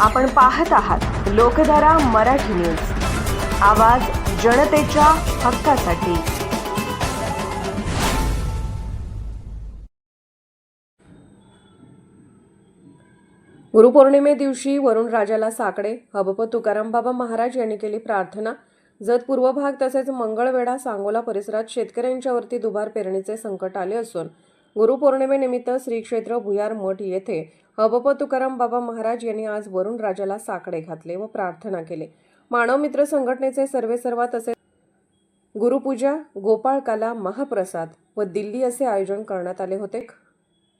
आपण पाहत आहात लोकधारा मराठी न्यूज. आवाज जनतेच्या हक्कासाठी. गुरुपौर्णिमे दिवशी वरुण राजाला साकडे हबप तुकाराम बाबा महाराज यांनी केली प्रार्थना. जत पूर्व भाग तसेच मंगळवेढा सांगोला परिसरात शेतकऱ्यांच्या वरती दुबार पेरणीचे संकट आले असून गुरुपौर्णिमेनिमित्त श्री क्षेत्र भुयार मठ येथे हबप तुकाराम बाबा महाराज यांनी आज वरुण राजाला साकडे घातले व प्रार्थना केले. मानव मित्र संघटनेचे सर्वेसर्वा तसेच गुरुपूजा गोपाळकाला महाप्रसाद व दिल्ली असे आयोजन करण्यात आले होते.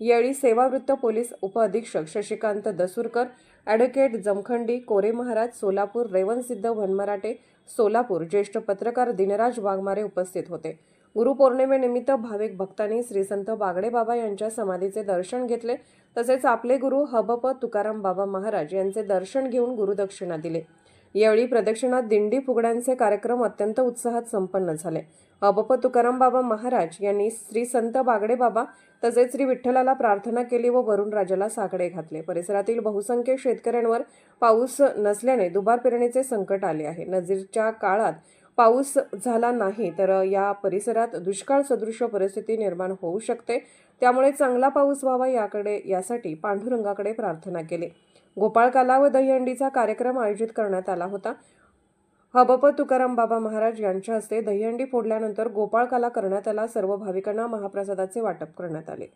यावेळी सेवावृत्त पोलीस उपअधीक्षक शशिकांत दसूरकर ॲडव्होकेट जमखंडी कोरे महाराज सोलापूर रेवणसिद्ध वनमराटे सोलापूर ज्येष्ठ पत्रकार दिनराज वाघमारे उपस्थित होते. गुरुपौर्णिमेनिमित्त भाविक भक्तांनी श्री संत बागडे बाबा यांच्या समाधीचे दर्शन घेतले. तसेच आपले गुरु हबप तुकाराम बाबा महाराज यांचे दर्शन घेऊन गुरुदक्षिणा दिले. यावेळी प्रदक्षिणात दिंडी फुगड्यांचे कार्यक्रम अत्यंत उत्साहात संपन्न झाले. अबप तुकाराम बाबा महाराज यांनी श्री संत बागडे बाबा तसेच श्री विठ्ठलाला प्रार्थना केली व वरुण राजाला साकडे घातले. परिसरातील बहुसंख्य शेतकऱ्यांवर पाऊस नसल्याने दुबार पेरणीचे संकट आले आहे. नजीरच्या काळात पाऊस झाला नाही तर या परिसरात दुष्काळ सदृश परिस्थिती निर्माण होऊ शकते. त्यामुळे चांगला पाऊस व्हावा याकडे यासाठी पांडुरंगाकडे प्रार्थना केली. गोपाळकाला व दहीहंडीचा कार्यक्रम आयोजित करण्यात आला होता. हबप तुकाराम बाबा महाराज यांच्या हस्ते दहीहंडी फोडल्यानंतर गोपाळकाला करण्यात आला. सर्व भाविकांना महाप्रसादाचे वाटप करण्यात आले.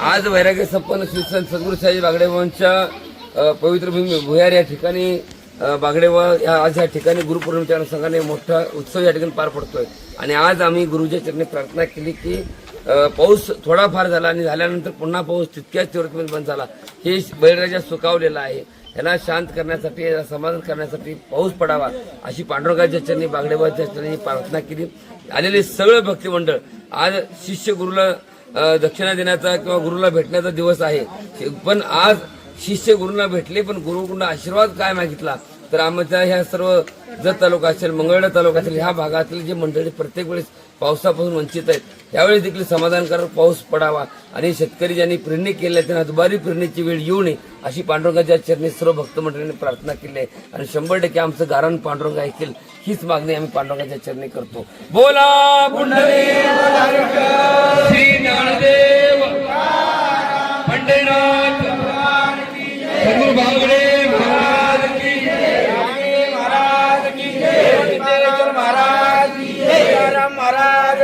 आज वैराग्य संपन्न श्री संत सद्गुरू साई बागडेवांच्या पवित्र भूमी भुयार या ठिकाणी अ, बागडेवा आज या ठिकाणी गुरुपौर्णिमेच्या अनुषंगाने मोठा उत्सव या ठिकाणी पार पडतोय. आणि आज आम्ही गुरुच्या चरणी प्रार्थना केली की पाऊस थोडाफार झाला आणि झाल्यानंतर पुन्हा पाऊस तितक्याच तीव्रतेमध्ये बंद झाला. हे बैलराजा सुकावलेला आहे. याला शांत करण्यासाठी याला समाधान करण्यासाठी पाऊस पडावा अशी पांडुरंगाच्या चरणी बागडेबाच्या चरणी प्रार्थना केली. आलेले सगळं भक्तिमंडळ आज शिष्य गुरुला दक्षिणा देण्याचा किंवा गुरुला भेटण्याचा दिवस आहे. पण आज शिष्य गुरुंना भेटले पण गुरुकडून आशीर्वाद काय मागितला? तर आमच्या ह्या सर्व जत तालुका असेल मंगळवेढा तालुका असेल ह्या भागातील जे मंडळी प्रत्येक वेळेस पावसापासून वंचित आहेत त्यावेळेस देखील समाधानकारक पाऊस पडावा. आणि शेतकरी ज्यांनी पेरणी केल्या त्यांना दुबारी पेरणीची वेळ येऊ नये अशी पांडुरंगाच्या चरणी सर्व भक्त मंडळींनी प्रार्थना केली आहे. आणि शंभर टक्के आमचं गारण पांडुरंगा ऐकेल हीच मागणी आम्ही पांडुरंगाच्या चरणी करतो. बोला श्री ज्ञानदेव!